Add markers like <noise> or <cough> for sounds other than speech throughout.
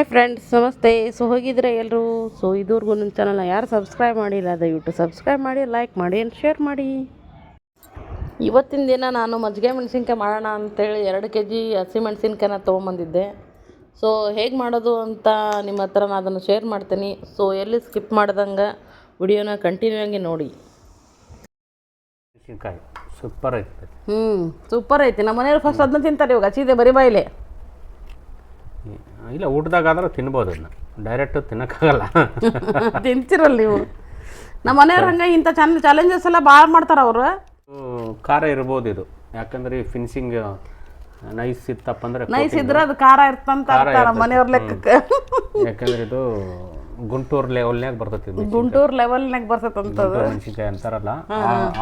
Hi friends ನಮಸ್ತೆ. So ಹೋಗಿದ್ರೆ ಎಲ್ಲರೂ ಸೊ ಇದುವರೆಗೂ ನನ್ನ ಚಾನಲ್ನ ಯಾರು ಸಬ್ಸ್ಕ್ರೈಬ್ ಮಾಡಿಲ್ಲ ದಯವಿಟ್ಟು ಸಬ್ಸ್ಕ್ರೈಬ್ ಮಾಡಿ ಲೈಕ್ ಮಾಡಿ ಆ್ಯಂಡ್ ಶೇರ್ ಮಾಡಿ. ಇವತ್ತಿನ ದಿನ ನಾನು ಮಜ್ಜಿಗೆ ಮೆಣಸಿನ್ಕಾಯಿ ಮಾಡೋಣ ಅಂತೇಳಿ ಎರಡು ಕೆ ಜಿ ಹಸಿಮೆಣ್ಸಿನ್ಕಾಯಿನ ತೊಗೊಂಬಂದಿದ್ದೆ. ಸೊ ಹೇಗೆ ಮಾಡೋದು ಅಂತ ನಿಮ್ಮ ಹತ್ರ ನಾನು ಅದನ್ನು ಶೇರ್ ಮಾಡ್ತೀನಿ. ಸೊ ಎಲ್ಲಿ ಸ್ಕಿಪ್ ಮಾಡ್ದಂಗೆ ವಿಡಿಯೋನ ಕಂಟಿನ್ಯೂ ಆಗಿ ನೋಡಿ. ಮೆಣಸಿನ್ಕಾಯಿ ಸೂಪರ್ ಐತೆ. ಹ್ಞೂ ಸೂಪರ್ ಐತಿ. ನಮ್ಮ ಮನೆಯವ್ರು ಫಸ್ಟ್ ಅದನ್ನ ತಿಂತಾರೆ ಇವಾಗ ಹಚ್ಚಿದೆ ಬರೀ ಬಾಯಿಲೆ. ಇಲ್ಲ ಊಟದಾಗಾದ್ರೆ ತಿನ್ಬೋದು ಅದನ್ನ. ಡೈರೆಕ್ಟ್ ತಿನ್ನೋಕ್ಕಾಗಲ್ಲ. <laughs> ತಿಂತಿರಲ್ಲ ನೀವು. ನಮ್ಮ ಮನೆಯವ್ರು ಹಂಗೆ ಇಂಥ ಚಂದ ಚಾಲೆಂಜಸ್ ಎಲ್ಲ ಭಾಳ ಮಾಡ್ತಾರೆ ಅವರು. ಖಾರ ಇರ್ಬೋದು ಇದು. ಯಾಕಂದ್ರೆ ಈ ಫಿನಿಶಿಂಗ್ ನೈಸ್ ಇತ್ತಪ್ಪ ಅಂದ್ರೆ ನೈಸ್ ಇದ್ರೆ ಅದು ಖಾರ ಇರ್ತಂತ ಮನೆಯವ್ರ ಲೆಕ್ಕಕ್ಕೆ. ಯಾಕಂದ್ರೆ ಇದು ಗುಂಟೂರು ಲೆವೆಲ್ನಾಗ ಬರ್ತೈತಿ ಇದು ಗುಂಟೂರು ಲೆವೆಲ್ನಾಗ ಬರ್ತೈತಂತ ಮೆಣಸಿನ್ಕಾಯಿ ಅಂತಾರಲ್ಲ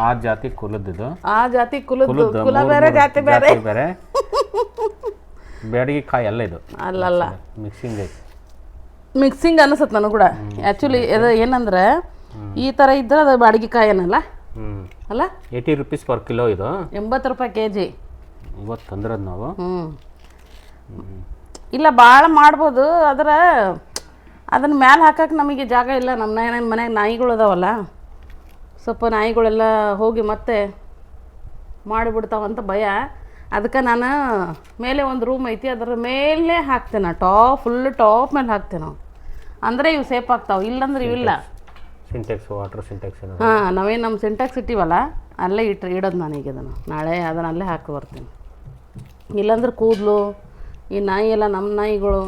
ಆ- ಜಾತಿ ಕುಲದ್ದು ಆ ಜಾತಿ ಕುಲದ್ದು ಕುಲ ಬೇರೆ ಜಾತಿ ಬೇರೆ. ಬೇರೆ. <laughs> ಬ್ಯಾಡಗಿ ಕಾಯಿ ಅಲ್ಲ ಇದು. ಅಲ್ಲಲ್ಲ ಮಿಕ್ಸಿಂಗ್ ಐತಿ. ಮಿಕ್ಸಿಂಗ್ ಅನಿಸುತ್ತೆ ನನಗೆ ಕೂಡ. ಆ್ಯಕ್ಚುಲಿ ಅದು ಏನಂದ್ರೆ ಈ ಥರ ಇದ್ರೆ ಅದು ಬಾಡಿಗೆ ಕಾಯಿ ಹ್ಞೂ ಅಲ್ಲ? ಏಯ್ಟಿ ರುಪೀಸ್ ಪರ್ ಕಿಲೋ ಇದು. ಎಂಬತ್ತು ರೂಪಾಯಿ ಕೆ ಜಿ ಇವತ್ತು ತಂದ್ರದ್ದು ನಾವು? ಹ್ಞೂ ಇಲ್ಲ ಭಾಳ ಮಾಡ್ಬೋದು ಆದ್ರೆ ಅದನ್ನ ಮ್ಯಾಲೆ ಹಾಕಕ್ಕೆ ನಮಗೆ ಜಾಗ ಇಲ್ಲ. ನಮ್ಮ ಮನೆ ಮನೆಗೆ ನಾಯಿಗಳು ಅದಾವಲ್ಲ. ಸ್ವಲ್ಪ ನಾಯಿಗಳೆಲ್ಲ ಹೋಗಿ ಮತ್ತೆ ಮಾಡಿಬಿಡ್ತಾವಂತ ಭಯ. ಅದಕ್ಕೆ ನಾನು ಮೇಲೆ ಒಂದು ರೂಮ್ ಐತಿ ಅದರ ಮೇಲೆ ಹಾಕ್ತೇನೆ ಟಾಪ್ ಫುಲ್ ಟಾಪ್ ಮೇಲೆ ಹಾಕ್ತೇನೆ ಅಂದರೆ ಇವು ಸೇಫ್ ಆಗ್ತಾವೆ. ಇಲ್ಲಂದ್ರೆ ಇವಿಲ್ಲ ಸಿಂಟೆಕ್ಸ್ ವಾಟರ್ ಸಿಂಟೆಕ್ಸ್ ಹಾಂ ನಾವೇನು ನಮ್ಮ ಸಿಂಟೆಕ್ಸ್ ಇಟ್ಟಿವಲ್ಲ ಅಲ್ಲೇ ಇಟ್ಟು ಇಡೋದು ನಾನೀಗ ಅದನ್ನು. ನಾಳೆ ಅದನ್ನು ಅಲ್ಲೇ ಹಾಕಿ ಬರ್ತೀನಿ. ಇಲ್ಲಾಂದ್ರೆ ಕೂದಲು ಈ ನಾಯಿ ಎಲ್ಲ ನಮ್ಮ ನಾಯಿಗಳು.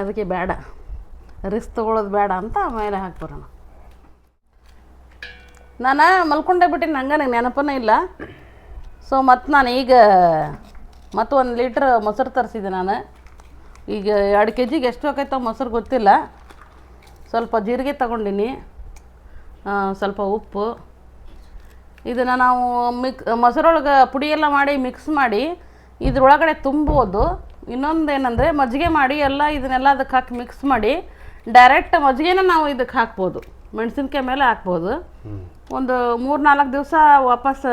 ಅದಕ್ಕೆ ಬೇಡ. ರಿಸ್ಕ್ ತೊಗೊಳೋದು ಬೇಡ ಅಂತ ಮೇಲೆ ಹಾಕಿ ಬರೋಣ. ನಾನು ಮಲ್ಕೊಂಡೇ ಬಿಟ್ಟಿನಿ ನಂಗೆ ನನಗೆ ನೆನಪನೇ ಇಲ್ಲ. ಸೊ ಮತ್ತು ನಾನು ಈಗ ಮತ್ತು ಒಂದು ಲೀಟ್ರ್ ಮೊಸರು ತರಿಸಿದೆ ನಾನು. ಈಗ ಎರಡು ಕೆ ಜಿಗೆ ಎಷ್ಟು ಆಕೈತೋ ಮೊಸರು ಗೊತ್ತಿಲ್ಲ. ಸ್ವಲ್ಪ ಜೀರಿಗೆ ತಗೊಂಡಿನಿ. ಸ್ವಲ್ಪ ಉಪ್ಪು. ಇದನ್ನು ನಾವು ಮಿಕ್ ಮೊಸರೊಳಗೆ ಪುಡಿಯೆಲ್ಲ ಎಲ್ಲ ಮಾಡಿ ಮಿಕ್ಸ್ ಮಾಡಿ ಇದ್ರೊಳಗಡೆ ತುಂಬೋದು. ಇನ್ನೊಂದು ಏನಂದರೆ ಮಜ್ಜಿಗೆ ಮಾಡಿ ಎಲ್ಲ ಇದನ್ನೆಲ್ಲ ಅದಕ್ಕೆ ಹಾಕಿ ಮಿಕ್ಸ್ ಮಾಡಿ ಡೈರೆಕ್ಟ್ ಮಜ್ಜಿಗೆನ ನಾವು ಇದಕ್ಕೆ ಹಾಕ್ಬೋದು. ಮೆಣಸಿನ್ಕಾಯಿ ಮೇಲೆ ಹಾಕ್ಬೋದು. ಒಂದು ಮೂರು ನಾಲ್ಕು ದಿವಸ ವಾಪಸ್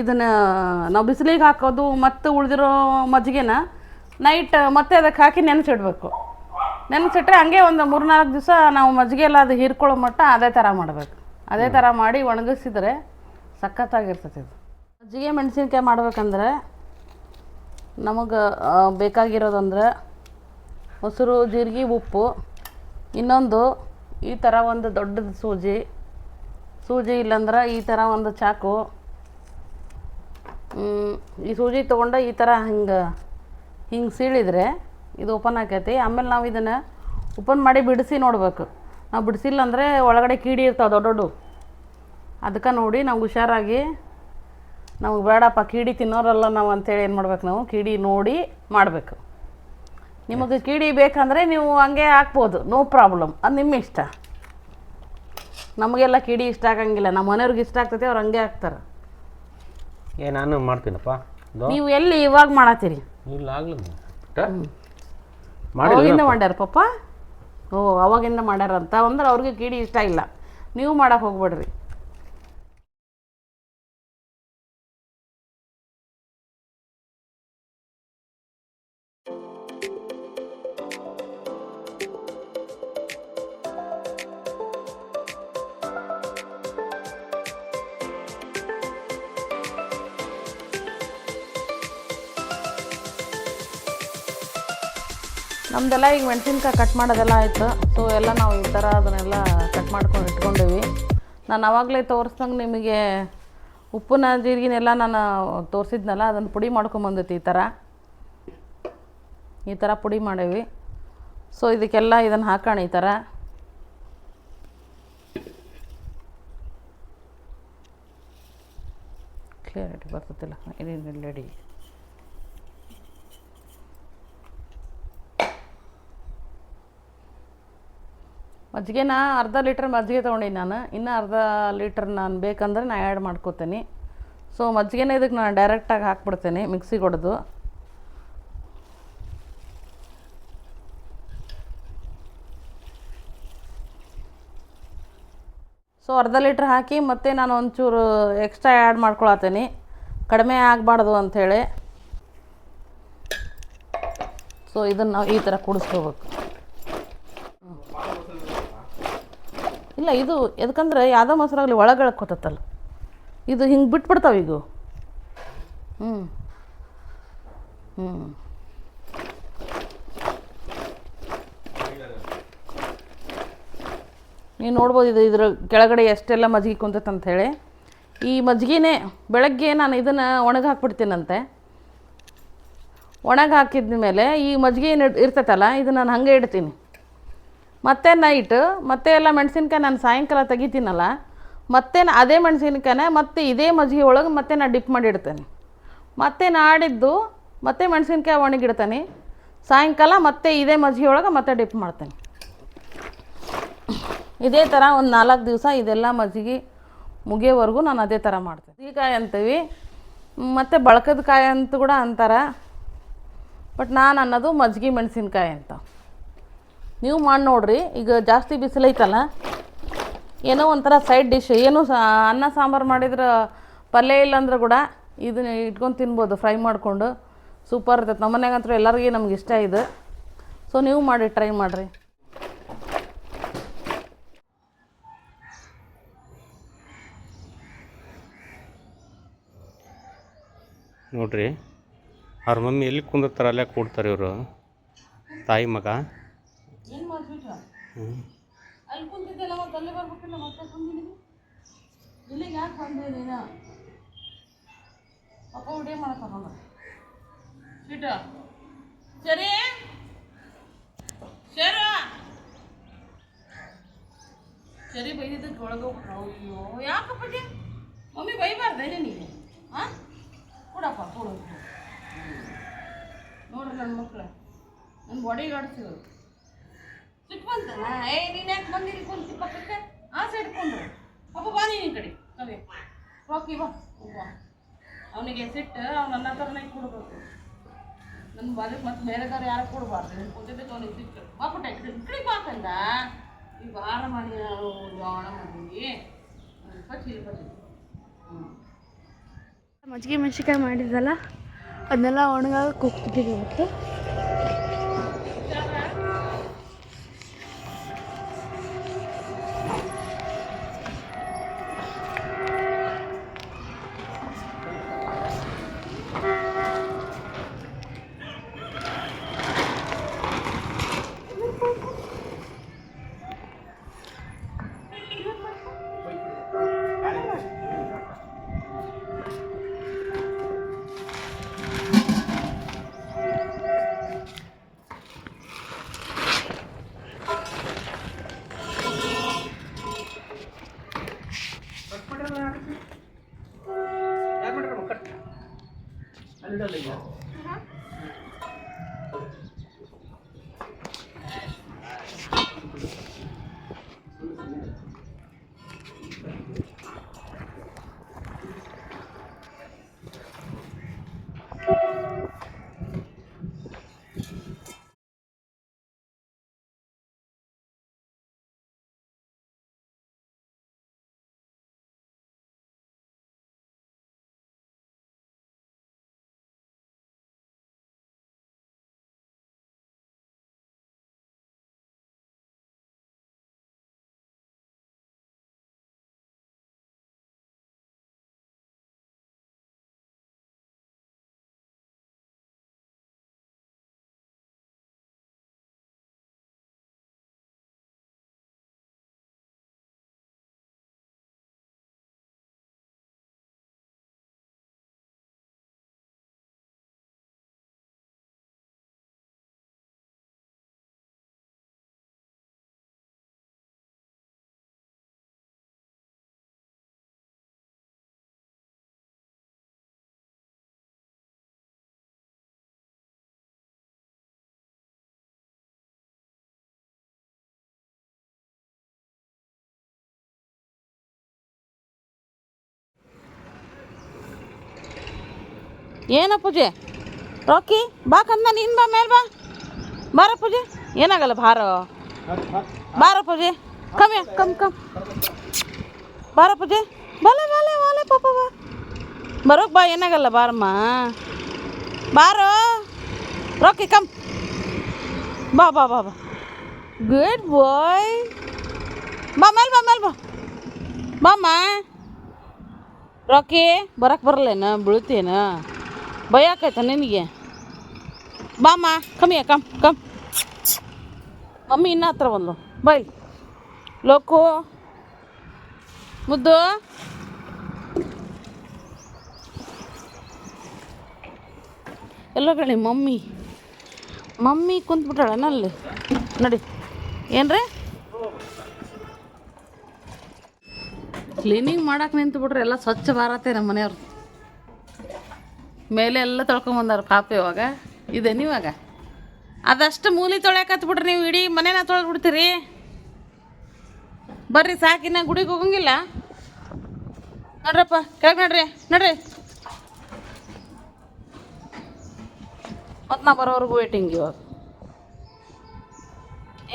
ಇದನ್ನು ನಾವು ಬಿಸಿಲಿಗೆ ಹಾಕೋದು ಮತ್ತು ಉಳಿದಿರೋ ಮಜ್ಜಿಗೆನ ನೈಟ್ ಮತ್ತೆ ಅದಕ್ಕೆ ಹಾಕಿ ನೆನೆಸಿಡ್ಬೇಕು. ನೆನೆಸಿಟ್ರೆ ಹಂಗೆ ಒಂದು ಮೂರ್ನಾಲ್ಕು ದಿವಸ ನಾವು ಮಜ್ಜಿಗೆ ಎಲ್ಲ ಅದು ಹೀರ್ಕೊಳ್ಳೋ ಮಟ್ಟ ಅದೇ ಥರ ಮಾಡಬೇಕು. ಅದೇ ಥರ ಮಾಡಿ ಒಣಗಿಸಿದರೆ ಸಖತ್ತಾಗಿರ್ತದೆ ಇದು. ಮಜ್ಜಿಗೆ ಮೆಣಸಿನ್ಕಾಯಿ ಮಾಡ್ಬೇಕಂದ್ರೆ ನಮಗೆ ಬೇಕಾಗಿರೋದಂದ್ರೆ ಮೊಸರು, ಜೀರಿಗೆ, ಉಪ್ಪು, ಇನ್ನೊಂದು ಈ ಥರ ಒಂದು ದೊಡ್ಡದು ಸೂಜಿ. ಸೂಜಿ ಇಲ್ಲಂದ್ರೆ ಈ ಥರ ಒಂದು ಚಾಕು. ಈ ಸೂಜಿ ತೊಗೊಂಡು ಈ ಥರ ಹಿಂಗೆ ಹಿಂಗೆ ಸೀಳಿದರೆ ಇದು ಓಪನ್ ಆಕೈತಿ. ಆಮೇಲೆ ನಾವು ಇದನ್ನು ಓಪನ್ ಮಾಡಿ ಬಿಡಿಸಿ ನೋಡಬೇಕು. ನಾವು ಬಿಡಿಸಿಲ್ಲ ಅಂದರೆ ಒಳಗಡೆ ಕೀಡಿ ಇರ್ತಾವೆ ದೊಡ್ಡ ದೊಡ್ಡ. ಅದಕ್ಕೆ ನೋಡಿ ನಾವು ಹುಷಾರಾಗಿ ನಮಗೆ ಬೇಡಪ್ಪ ಕೀಡಿ ತಿನ್ನೋರಲ್ಲ ನಾವು ಅಂಥೇಳಿ ಏನು ಮಾಡ್ಬೇಕು ನಾವು? ಕೀಡಿ ನೋಡಿ ಮಾಡಬೇಕು. ನಿಮಗೆ ಕೀಡಿ ಬೇಕಂದರೆ ನೀವು ಹಂಗೆ ಹಾಕ್ಬೋದು. No problem. ಅದು ನಿಮ್ಮ ಇಷ್ಟ. ನಮಗೆಲ್ಲ ಕಿಡಿ ಇಷ್ಟ ಆಗಂಗಿಲ್ಲ. ನಮ್ಮ ಮನೆಯವ್ರಿಗೆ ಇಷ್ಟ ಆಗ್ತೈತೆ, ಅವ್ರು ಹಂಗೆ ಹಾಕ್ತಾರೆ. ಏ ನಾನು ಮಾಡ್ತೀನಪ್ಪ. ನೀವು ಎಲ್ಲಿ ಇವಾಗ ಮಾಡತ್ತೀರಿ? ಇಲ್ಲ ಆಗ್ಲಿ ಅವಾಗಿಂದ ಮಾಡ್ಯಾರ ಪಪ್ಪ ಓ ಅವಾಗಿಂದ ಮಾಡ್ಯಾರ ಅಂತ ಅಂದ್ರೆ ಅವ್ರಿಗೆ ಕಿಡಿ ಇಷ್ಟ ಇಲ್ಲ. ನೀವು ಮಾಡಕ್ಕೆ ಹೋಗ್ಬೇಡ್ರಿ. ನಮ್ದೆಲ್ಲ ಈಗ ಮೆಣಸಿನ್ಕಾಯಿ ಕಟ್ ಮಾಡೋದೆಲ್ಲ ಆಯಿತು. ಸೊ ಎಲ್ಲ ನಾವು ಈ ಥರ ಅದನ್ನೆಲ್ಲ ಕಟ್ ಮಾಡ್ಕೊಂಡು ಇಟ್ಕೊಂಡಿವಿ. ನಾನು ಆವಾಗಲೇ ತೋರಿಸ್ದಂಗೆ ನಿಮಗೆ ಉಪ್ಪನ್ನ ಜೀರಿಗೆನೆಲ್ಲ ನಾನು ತೋರಿಸಿದ್ನಲ್ಲ, ಅದನ್ನು ಪುಡಿ ಮಾಡ್ಕೊಂಬಂದೈತಿ ಈ ಥರ ಈ ಥರ ಪುಡಿ ಮಾಡೇವಿ. ಸೊ ಇದಕ್ಕೆಲ್ಲ ಇದನ್ನು ಹಾಕೋಣ ಈ ಥರ ಕ್ಲಿಯರಿಟಿ ಬರ್ತಿಲ್ಲ ಇಡೀ ರೆಡಿ ಮಜ್ಜಿಗೆನ ಅರ್ಧ ಲೀಟ್ರ್ ಮಜ್ಜಿಗೆ ತೊಗೊಂಡಿನಿ ನಾನು. ಇನ್ನೂ ಅರ್ಧ ಲೀಟ್ರ್ ನಾನು ಬೇಕಂದ್ರೆ ನಾನು ಆ್ಯಡ್ ಮಾಡ್ಕೋತೀನಿ. ಸೊ ಮಜ್ಜಿಗೆನ ಇದಕ್ಕೆ ನಾನು ಡೈರೆಕ್ಟಾಗಿ ಹಾಕ್ಬಿಡ್ತೇನೆ ಮಿಕ್ಸಿಗೆ ಹೊಡೆದು ಸೊ ಅರ್ಧ ಲೀಟ್ರ್ ಹಾಕಿ ಮತ್ತೆ ನಾನು ಒಂಚೂರು ಎಕ್ಸ್ಟ್ರಾ ಆ್ಯಡ್ ಮಾಡ್ಕೊಳತ್ತೀನಿ. ಕಡಿಮೆ ಆಗಬಾರ್ದು ಅಂಥೇಳಿ ಸೊ ಸೊ ಇದನ್ನು ನಾವು ಈ ಥರ ಕುಡಿಸ್ಕೋಬೇಕು. ಇಲ್ಲ ಇದು ಎದಕ್ಕಂದ್ರೆ ಯಾವುದೋ ಮೊಸರಾಗಲಿ ಒಳಗೆ ಎಳ್ಕೊತತ್ತಲ್ಲ ಇದು ಹಿಂಗೆ ಬಿಟ್ಬಿಡ್ತಾವೆ ಈಗ. ಹ್ಞೂ ಹ್ಞೂ ನೀವು ನೋಡ್ಬೋದು ಇದು ಇದ್ರ ಕೆಳಗಡೆ ಎಷ್ಟೆಲ್ಲ ಮಜ್ಜಿಗೆ ಕುಂತೈತೆ ಅಂತ ಹೇಳಿ ಈ ಮಜ್ಜಿಗೆನೇ ಬೆಳಗ್ಗೆ ನಾನು ಇದನ್ನು ಒಣಗಿ ಹಾಕ್ಬಿಡ್ತೀನಂತೆ. ಒಣಗಿ ಹಾಕಿದ ಮೇಲೆ ಈ ಮಜ್ಜಿಗೆ ಏನು ಇರ್ತೈತಲ್ಲ ಇದು ನಾನು ಹಂಗೆ ಇಡ್ತೀನಿ. ಮತ್ತೆ ನೈಟ್ ಮತ್ತೆ ಎಲ್ಲ ಮೆಣಸಿನ್ಕಾಯಿ ನಾನು ಸಾಯಂಕಾಲ ತೆಗಿತೀನಲ್ಲ, ಮತ್ತೆ ಅದೇ ಮೆಣಸಿನ್ಕಾಯನ್ನ ಮತ್ತೆ ಇದೇ ಮಜ್ಜಿಗೆ ಒಳಗೆ ಮತ್ತೆ ನಾನು ಡಿಪ್ ಮಾಡಿ ಇಡ್ತೇನೆ ಮತ್ತೆ ನಾಡಿದ್ದು ಮತ್ತೆ ಮೆಣಸಿನ್ಕಾಯಿ ಒಣಗಿಡ್ತೇನೆ. ಸಾಯಂಕಾಲ ಮತ್ತೆ ಇದೇ ಮಜ್ಜಿಗೆ ಒಳಗೆ ಮತ್ತೆ ಡಿಪ್ ಮಾಡ್ತೇನೆ. ಇದೇ ಥರ ಒಂದು ನಾಲ್ಕು ದಿವಸ ಇದೆಲ್ಲ ಮಜ್ಜಿಗೆ ಮುಗಿಯೋವರೆಗೂ ನಾನು ಅದೇ ಥರ ಮಾಡ್ತೇನೆ. ಕಾಯಿ ಅಂತೀವಿ, ಮತ್ತು ಬಳಕದ ಕಾಯಿ ಅಂತ ಕೂಡ ಅಂತಾರೆ, ಬಟ್ ನಾನು ಅನ್ನೋದು ಮಜ್ಜಿಗೆ ಮೆಣಸಿನ್ಕಾಯಿ ಅಂತ. ನೀವು ಮಾಡಿ ನೋಡ್ರಿ. ಈಗ ಜಾಸ್ತಿ ಬಿಸಿಲೈತಲ್ಲ. ಏನೋ ಒಂಥರ ಸೈಡ್ ಡಿಶ್ ಏನು ಅನ್ನ, ಸಾಂಬಾರು ಮಾಡಿದ್ರೆ ಪಲ್ಯ ಇಲ್ಲ ಅಂದ್ರೆ ಕೂಡ ಇದನ್ನ ಇಟ್ಕೊಂಡು ತಿನ್ಬೋದು ಫ್ರೈ ಮಾಡಿಕೊಂಡು. ಸೂಪರ್ ಇರ್ತೈತೆ. ನಮ್ಮ ಮನೆಗಂತೂ ಎಲ್ಲರಿಗೂ ನಮ್ಗೆ ಇಷ್ಟ ಇದು. ಸೊ ನೀವು ಮಾಡಿ ಟ್ರೈ ಮಾಡಿರಿ. ನೋಡ್ರಿ, ಅವ್ರ ಮಮ್ಮಿ ಎಲ್ಲಿ ಕುಂದಿರ್ತಾರೆ ಅಲ್ಲೇ ಕೂಡ್ತಾರೆ ಇವರು. ತಾಯಿ ಮಗ. ಅಲ್ಲಿ ಕುಂತಿದ್ದೆಲ್ಲ ಮತ್ತೆ ಅಲ್ಲೇ ಬರ್ಬೇಕಿಲ್ಲ, ಮತ್ತೆ ಸುಮ್ಮನೆ ಇಲ್ಲಿಗೆ ಯಾಕೆ ಬಂದೆ ನೀನು? ಪಾಪ ವಿಡಿಯೋ ಮಾಡಕ್ಕೆ ಸ್ವೀಟ ಸರಿ ಶೇರ? ಸರಿ ಬೈದಿದ್ದಕ್ಕೆ ಒಳಗೆ ಅಯ್ಯೋ, ಯಾಕಪ್ಪ ಮಮ್ಮಿ ಬೈಬಾರ್ದೇನೆ ನೀನು. ಹಾಂ ಕೊಡಪ್ಪ, ಕೊಡು. ನೋಡ್ರಿ ನನ್ನ ಮಕ್ಕಳು ನನ್ನ ಬಾಡಿ ಗಾಡ್ಸಿದ್ರು ಸಿಟ್ಟು ಬಂತಲ್ಲ ಏ, ನೀನು ಯಾಕೆ ಬಂದಿರಿ ಕುಂತಿ ಪಕ್ಕಕ್ಕೆ ಆ ಸೈಡ್ ಪಾಪ ಬಾ ನೀನು ಕಡೆ. ಕವಿ ರಾಕಿ ಬಾ. ಅವನಿಗೆ ಸಿಟ್ಟು, ಅವ್ನು ನನ್ನ ಥರನೇ ಕೊಡ್ಬೇಕು ನನ್ನ ಬಾಲಿಗೆ ಮತ್ತೆ ಬೇರೆದವ್ರು ಯಾರು ಕೊಡಬಾರ್ದು. ನೀನು ಕುಂತಿದ್ದಕ್ಕೆ ಅವನಿಗೆ ಸಿಟ್ಟು. ಬಾ ಪುಟ್ಟ ಕಡಿ ಕಡೆ ಈ ಆರ ಮಾಡಿ. ಜೋಳ ಮಾಡಿದ್ವಿ ಪಚ್ಚಿ ಪಚ್ಚಿ ಮಜ್ಜಿಗೆ ಮೆಣಸಿನ್ಕಾಯಿ ಮಾಡಿದ್ದಲ್ಲ ಅದನ್ನೆಲ್ಲ ಒಣಗಾಗ ಹೋಗ್ತಿದ್ದೀವಿ ಇವತ್ತು. ಏನ ಪೂಜೆ? ರಾಕಿ, ಬಾ ಕಂದ, ನೀನು ಬಾ, ಮೇಲೆ ಬಾ. ಬಾರ ಪೂಜೆ. ಏನಾಗಲ್ಲ, ಬಾರ. ಬಾರ ಪೂಜೆ. ಕಮ್ಮಿ ಕಮ್ ಕಮ್ ಬಾರ ಪೂಜೆ. ಬಲೆ ಬಲೆ ಬಲೆ ಪಾಪ ಬಾ. ಬರೋಕ್ ಬಾ, ಏನಾಗಲ್ಲ, ಬಾರಮ್ಮ. ಬಾರೋ. ರಾಕಿ ಕಮ್ ಬಾ ಬಾ ಬಾ ಬಾ. ಗುಡ್ ಬಾಯ್ ಬಾ, ಮೇಲೆ ಬಾ ಮೇಲೆ ಬಾ. ಬಾಮ್ಮ. ರಾಕಿ ಬರಕ್ಕೆ ಬರಲ್ಲೇನ ಬೀಳ್ತೇನ? ಭಯಾಕೈತ ನಿನಗೆ? ಬಾಮ್ಮ ಕಮ್ಮಿ ಕಮ್ ಕಮ್ ಮಮ್ಮಿ ಇನ್ನ ಹತ್ರ ಬಂದು. ಬೈ. ಲೋಕು. ಮುದ್ದು. ಎಲ್ಲೋ ಕಣಿ ಮಮ್ಮಿ. ಮಮ್ಮಿ ಕುಂತ್ಬಿಟ್ಟಾಳನ ಅಲ್ಲಿ ನಡಿ. ಏನ್ರಿ? ಕ್ಲೀನಿಂಗ್ ಮಾಡಕ್ಕೆ ನಿಂತು ಬಿಟ್ರೆ ಎಲ್ಲ ಸ್ವಚ್ಛ ಭಾರತೆ ನಮ್ಮ ಮನೆಯವ್ರು ಮೇಲೆ ಎಲ್ಲ ತೊಳ್ಕೊಂಬಂದಾರ ಪಾಪ ಇವಾಗ. ಇದೆ ನೀವಾಗ ಅದಷ್ಟು ಮೂಲಿ ತೊಳ್ಯಾಕತ್ ಬಿಡ್ರಿ ನೀವು, ಇಡೀ ಮನೇನ ತೊಳೆದು ಬಿಡ್ತೀರಿ ಬರ್ರಿ ಸಾಕಿನ ಗುಡಿಗೆ ಹೋಗಂಗಿಲ್ಲ. ನೋಡ್ರಪ್ಪ, ಕೆಳಗೆ ನೋಡ್ರಿ ನೋಡ್ರಿ. ಮತ್ತು ನಾ ಬರೋವರೆಗೂ ವೇಟಿಂಗ್ ಇವಾಗ.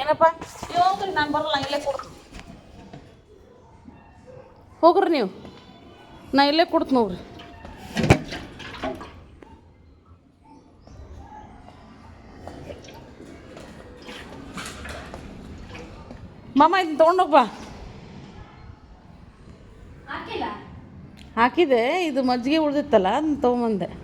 ಏನಪ್ಪ? ಹೋಗ್ರಿ, ನಾನು ಬರಲ್ಲ, ಇಲ್ಲೇ ಕೊಡ್ತೀನಿ ಹೋಗ್ರಿ ನೀವು. ನಾ ಇಲ್ಲೇ ಕೊಡ್ತೀನಿ ಹೋಗ್ರಿ ಮಾಮ ಇದನ್ನ ತೊಗೊಂಡೋಗ್ ಬಾ. ಹಾಕಿದೆ ಇದು ಮಜ್ಜಿಗೆ ಉಳ್ದಿತ್ತಲ್ಲ ಅದನ್ನ ತೊಗೊಂಬಂದೆ.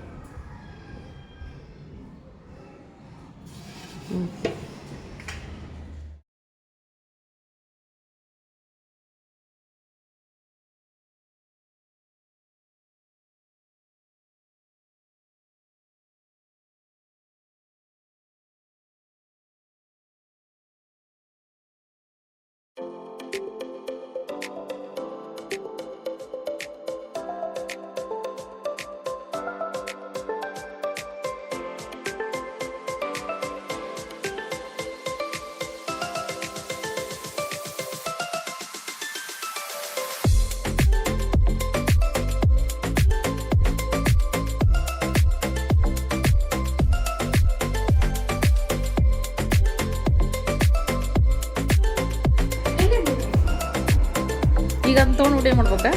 ಈಗ ಅದನ್ನ ತೊಗೊಂಡು ವಿಡಿಯೋ ಮಾಡ್ಬೇಕಾ?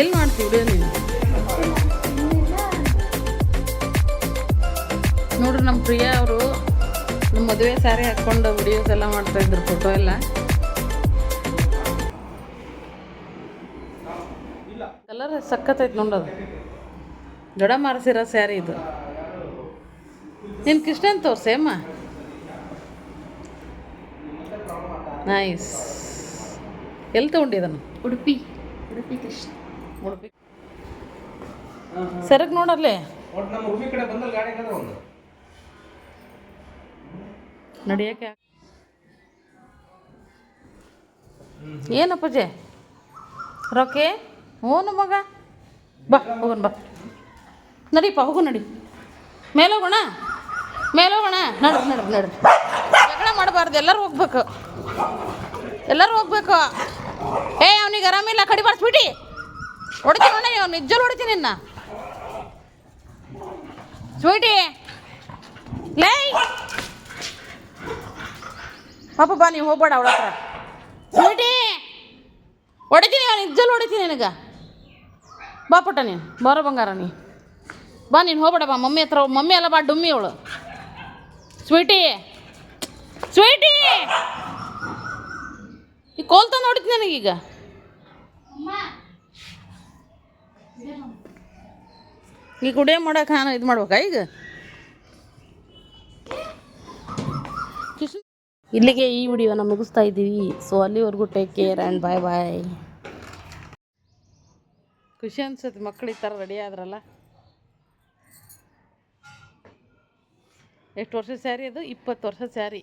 ಎಲ್ಲಿ ಮಾಡ್ತೀವಿ ವಿಡಿಯೋ ನೀನು? ನೋಡ್ರಿ ನಮ್ಮ ಪ್ರಿಯಾ ಅವರು ನಮ್ಮ ಮದುವೆ ಸ್ಯಾರಿ ಹಾಕ್ಕೊಂಡು ವಿಡಿಯೋಸ್ ಎಲ್ಲ ಮಾಡ್ತಾ ಇದ್ರು ಫೋಟೋ ಎಲ್ಲ. ಕಲರ್ ಸಖತ್ತೈತೆ ನೋಡೋದು ದೊಡ ಮಾರಿಸಿರೋ ಸ್ಯಾರಿ ಇದು. ನಿನ್ ಕೃಷ್ಣನ್ ತೋರ್ಸೇಮ್ಮ ನೈಸ್ ಎಲ್ಲಿ ತೊಗೊಂಡಿದನು ಉಡುಪಿ. ಉಡುಪಿ ಕೃಷ್ಣ. ಉಡುಪಿ. ಸರಕ್ ನೋಡಲ್ಲೇ? ಒಟ್ಟು ನಮ್ಮ ಉಡುಪಿ ಕಡೆ ಬಂದ ಗಾಡಿ ಕಡೆ ಒಂದು. ಏನು ಏನಪ್ಪಜೆ ರೊಕ್ಕೆ? ಹ್ಞೂ ಮಗ? ಬಾ ಹೋಗೋಣ ಬಾ. ನಡಿಪ್ಪ ಹೋಗು ನಡಿ. ಮೇಲೆ ಹೋಗೋಣ ಮೇಲೆ ಹೋಗೋಣ ನಡ್ರಿ ನಡ್ರಿ ನಡ್ರಿ ಜಗಳ ಮಾಡಬಾರ್ದು ಎಲ್ಲರೂ ಹೋಗ್ಬೇಕು. ಎಲ್ಲರೂ ಹೋಗ್ಬೇಕು. ಏ, ಅವನಿಗೆ ಆರಾಮಿಲ್ಲ, ಕಡಿ ಬರ್ಸ್ಬಿಟ್ಟು ಹೊಡಿತೀನಿ ನೋಡಿ, ಅವ್ನು ನಿಜ್ಜಲ್ಲಿ ಹೊಡಿತೀನಿ ನಿನ್ನ. ಸ್ವೀಟಿ. ಲೇ. ಪಾಪ ಬಾ ನೀವು ಹೋಗ್ಬೇಡ ಅವಳ ಹತ್ರ. ಸ್ವೀಟಿ. ಹೊಡಿತೀನಿ, ಅವ್ನು ನಿಜ್ಜಲ್ಲಿ ಹೊಡಿತೀನಿ ನಿನಗೆ. ಬಾ ಪುಟ್ಟ ನೀನು, ಬಾರೋ ಬಂಗಾರ ನೀ. ಬಾ, ನೀನು ಹೋಗ್ಬೇಡ, ಬಾ. ಮಮ್ಮಿ ಹತ್ರ, ಮಮ್ಮಿ ಅಲ್ಲ, ಬಾ, ಡುಮ್ಮಿ ಅವಳು. ಸ್ವೀಟಿ. ಸ್ವೀಟಿ. ಈ ಕೋಲ್ತ ನೋಡಿದ್ ನನಗೀಗ. ಈಗ ಕುಡಿಯೋ ಮಾಡಕ್ಕೆ ನಾನು ಇದು ಮಾಡ್ಬೇಕಾ ಈಗ? ಇಲ್ಲಿಗೆ ಈ ವಿಡಿಯೋನ ಮುಗಿಸ್ತಾ ಇದ್ದೀವಿ. ಸೊ ಅಲ್ಲಿವರೆಗೂ take care and bye bye ಖುಷಿ ಅನ್ಸುತ್ತೆ ಮಕ್ಕಳು ಈ ಥರ ರೆಡಿ ಆದ್ರಲ್ಲ. ಎಷ್ಟು ವರ್ಷದ ಸ್ಯಾರಿ ಅದು? ಇಪ್ಪತ್ತು ವರ್ಷದ ಸ್ಯಾರಿ